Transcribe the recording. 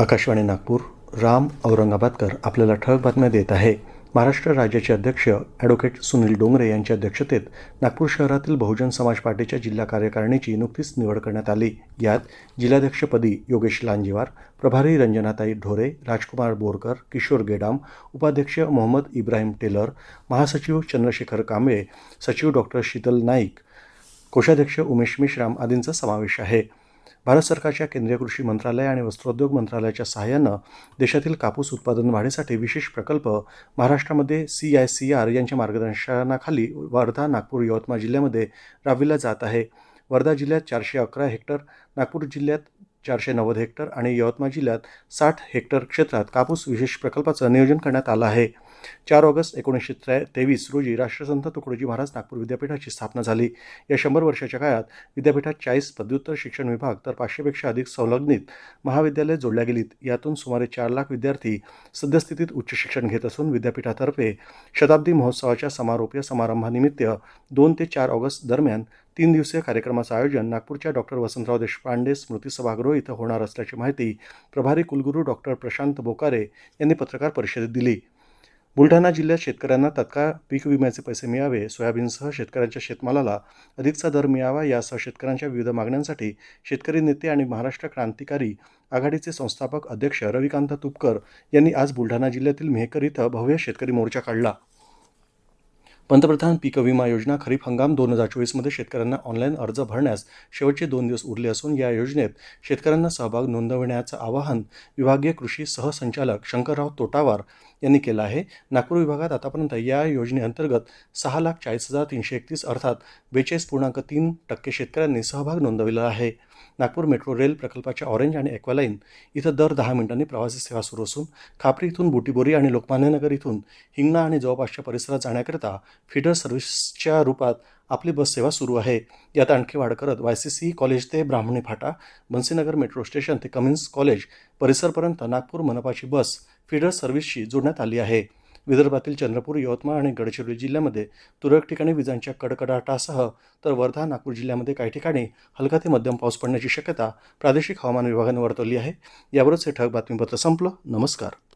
आकाशवाणी नागपूर राम औरंगाबादकर आपल्याला ठळक बातम्या देत आहे. महाराष्ट्र राज्याचे अध्यक्ष ॲडव्होकेट सुनील डोंगरे यांच्या अध्यक्षतेत नागपूर शहरातील बहुजन समाज पार्टीच्या जिल्हा कार्यकारिणीची नुकतीच निवड करण्यात आली. यात जिल्हाध्यक्षपदी योगेश लांजीवार प्रभारी रंजनाताई ढोरे राजकुमार बोरकर किशोर गेडाम उपाध्यक्ष मोहम्मद इब्राहिम टेलर महासचिव चंद्रशेखर कांबळे सचिव डॉक्टर शीतल नाईक कोषाध्यक्ष उमेश मेश्राम आदींचा समावेश आहे. भारत सरकारच्या केंद्रीय कृषी मंत्रालय आणि वस्त्रोद्योग मंत्रालयाच्या सहाय्यानं देशातील कापूस उत्पादन वाढीसाठी विशेष प्रकल्प महाराष्ट्रामध्ये सी आय सी आर यांच्या मार्गदर्शनाखाली वर्धा नागपूर यवतमाळ जिल्ह्यामध्ये राबविला जात आहे. वर्धा जिल्ह्यात चारशे अकरा हेक्टर नागपूर जिल्ह्यात चारशे नव्वद हेक्टर आणि यवतमाळ जिल्ह्यात साठ हेक्टर क्षेत्रात कापूस विशेष प्रकल्पाचं नियोजन करण्यात आलं आहे. चार ऑगस्ट एकोणीसशे त्रे तेवीस रोजी राष्ट्रसंत तुकडोजी महाराज नागपूर विद्यापीठाची स्थापना झाली. या शंभर वर्षाच्या काळात विद्यापीठात चाळीस पदव्युत्तर शिक्षण विभाग तर पाचशेपेक्षा अधिक संलग्नित महाविद्यालय जोडल्या गेलीत. यातून सुमारे चार लाख विद्यार्थी सद्यस्थितीत उच्च शिक्षण घेत असून विद्यापीठातर्फे शताब्दी महोत्सवाच्या समारोपीय समारंभानिमित्त दोन ते चार ऑगस्ट दरम्यान तीन दिवसीय कार्यक्रमाचं आयोजन नागपूरच्या डॉक्टर वसंतराव देशपांडे स्मृती सभागृह इथं होणार असल्याची माहिती प्रभारी कुलगुरू डॉक्टर प्रशांत बोकारे यांनी पत्रकार परिषदेत दिली. बुलढाणा जिल्ह्यात शेतकऱ्यांना तत्काळ पीक विम्याचे पैसे मिळावे सोयाबीनसह शेतकऱ्यांच्या शेतमालाला अधिकचा दर मिळावा यासह शेतकऱ्यांच्या विविध मागण्यांसाठी शेतकरी नेते आणि महाराष्ट्र क्रांतिकारी आघाडीचे संस्थापक अध्यक्ष रविकांत तुपकर यांनी आज बुलढाणा जिल्ह्यातील मेहकर इथं भव्य शेतकरी मोर्चा काढला. पंतप्रधान पीक विमा योजना खरीप हंगाम दोन हजार चोवीसमध्ये शेतकऱ्यांना ऑनलाईन अर्ज भरण्यास शेवटचे दोन दिवस उरले असून या योजनेत शेतकऱ्यांना सहभाग नोंदविण्याचं आवाहन विभागीय कृषी सहसंचालक शंकरराव तोटावार यांनी केलं आहे. नागपूर विभागात आतापर्यंत या योजनेअंतर्गत सहा लाख चाळीस हजार तीनशे एकतीस अर्थात बेचाळीस पूर्णांक तीन टक्के शेतकऱ्यांनी सहभाग नोंदविला आहे. नागपूर मेट्रो रेल प्रकल्पाच्या ऑरेंज आणि एक्वालाईन इथं दर दहा मिनिटांनी प्रवासी सेवा सुरू असून खापरी इथून बुटीबोरी आणि लोकमान्यनगर इथून हिंगणा आणि जवळपासच्या परिसरात जाण्याकरिता फिडर सर्व्हिसच्या रूपात आपली बस सेवा सुरू आहे. यात आणखी वाढ करत वाय सी सी कॉलेज ते ब्राह्मणी फाटा बन्सीनगर मेट्रो स्टेशन ते कमिन्स कॉलेज परिसरपर्यंत नागपूर मनपाची बस फिडर सर्व्हिसशी जोडण्यात आली आहे. विदर्भातील चंद्रपूर यवतमाळ आणि गडचिरोली जिल्ह्यामध्ये तुरळक ठिकाणी विजांच्या कडकडाटासह तर वर्धा नागपूर जिल्ह्यामध्ये काही ठिकाणी हलका ते मध्यम पाऊस पडण्याची शक्यता प्रादेशिक हवामान विभागाने वर्तवली आहे. यावरच हे ठळक बातमीपत्र संपलं. नमस्कार.